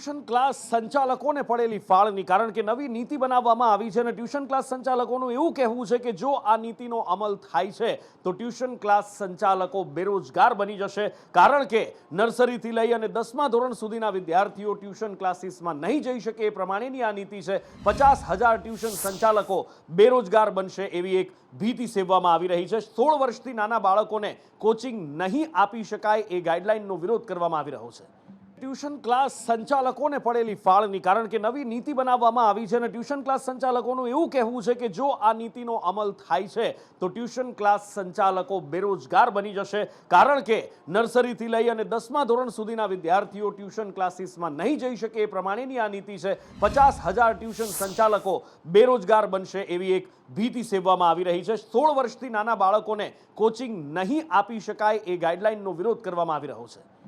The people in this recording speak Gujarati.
ટ્યુશન ક્લાસ સંચાલકોને પડેલી ફાળની, કારણ કે નવી નીતિ બનાવવામાં આવી છે અને ટ્યુશન ક્લાસ સંચાલકોનું એવું કહેવું છે કે જો આ નીતિનો અમલ થાય છે, તો ટ્યુશન ક્લાસ સંચાલકો બેરોજગાર બની જશે. કારણ કે નર્સરીથી લઈ અને દસમા ધોરણ સુધીના વિદ્યાર્થીઓ ટ્યુશન ક્લાસીસમાં નહીં જઈ શકે એ પ્રમાણેની આ નીતિ છે. પચાસ હજાર ટ્યુશન સંચાલકો બેરોજગાર બનશે એવી એક ભીતિ સેવવામાં આવી રહી છે. સોળ વર્ષથી નાના બાળકોને કોચિંગ નહીં આપી શકાય એ ગાઈડલાઇનનો વિરોધ કરવામાં આવી રહ્યો છે. ટ્યુશન ક્લાસ સંચાલકોને પડેલી ફાળની, કારણ કે નવી નીતિ બનાવવામાં આવી છે અને ટ્યુશન ક્લાસ સંચાલકોનું એવું કહેવું છે કે જો આ નીતિનો અમલ થાય છે, તો ટ્યુશન ક્લાસ સંચાલકો બેરોજગાર બની જશે. કારણ કે નર્સરીથી લઈ અને દસમા ધોરણ સુધીના વિદ્યાર્થીઓ ટ્યુશન ક્લાસીસમાં નહીં જઈ શકે એ પ્રમાણેની આ નીતિ છે. પચાસ હજાર ટ્યુશન સંચાલકો બેરોજગાર બનશે એવી એક ભીતિ સેવવામાં આવી રહી છે. સોળ વર્ષથી નાના બાળકોને કોચિંગ નહીં આપી શકાય એ ગાઈડલાઇનનો વિરોધ કરવામાં આવી રહ્યો છે.